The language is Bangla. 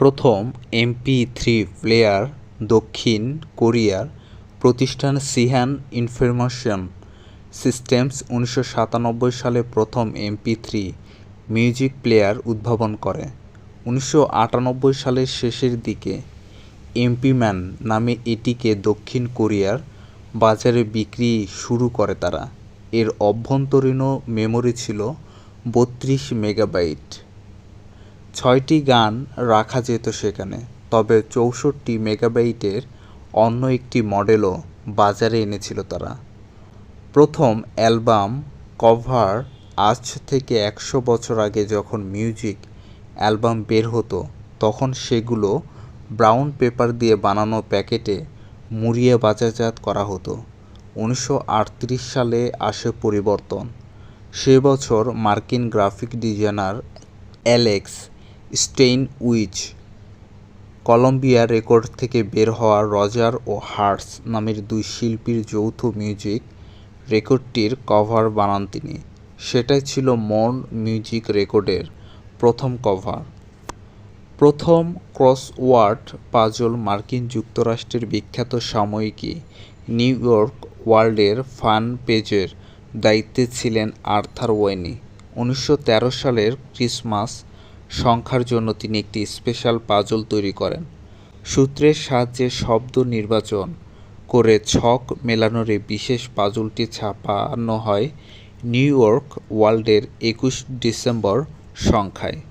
প্রথম এমপি থ্রি প্লেয়ার দক্ষিণ কোরিয়ার প্রতিষ্ঠান সিহ্যান ইনফরমেশন সিস্টেমস উনিশশো সাতানব্বই সালে প্রথম এমপি থ্রি মিউজিক প্লেয়ার উদ্ভাবন করে। উনিশশো আটানব্বই সালের শেষের দিকে এমপিম্যান নামে এটিকে দক্ষিণ কোরিয়ার বাজারে বিক্রি শুরু করে তারা। এর অভ্যন্তরীণ মেমোরি ছিল বত্রিশ মেগাবাইট ছয়টি গান রাখা যেত সেখানে, তবে চৌষট্টি মেগাবাইটের অন্য একটি মডেলও বাজারে এনেছিল তারা। প্রথম অ্যালবাম কভার আজ থেকে একশো বছর আগে যখন মিউজিক অ্যালবাম বের হতো, তখন সেগুলো ব্রাউন পেপার দিয়ে বানানো প্যাকেটে মুড়িয়ে বাজারজাত করা হতো। উনিশশো আটত্রিশ সালে আসে পরিবর্তন। সে বছর মার্কিন graphic designer Alex Steinweiss Columbia record থেকে বের হওয়া রজার ও হার্টস নামের দুই শিল্পীর যৌথ মিউজিক রেকর্ডটির কভার বানান তিনি। সেটাই ছিল মন মিউজিক রেকর্ডের প্রথম কভার। প্রথম ক্রসওয়ার্ড পাজল মার্কিন যুক্তরাষ্ট্রের বিখ্যাত সাময়িকী নিউ ইয়র্ক ওয়ার্ল্ডের ফান পেজের দায়িত্বে ছিলেন আর্থার ওয়েনি। উনিশশো তেরো সালের ক্রিসমাস সংখ্যার জন্য তিনি একটি স্পেশাল পাজল তৈরি করেন। সূত্রের সাহায্যে শব্দ নির্বাচন করে ছক মেলানোর এই বিশেষ পাজলটি ছাপানো হয় নিউ ইয়র্ক ওয়ার্ল্ডের একুশ ডিসেম্বর সংখ্যায়।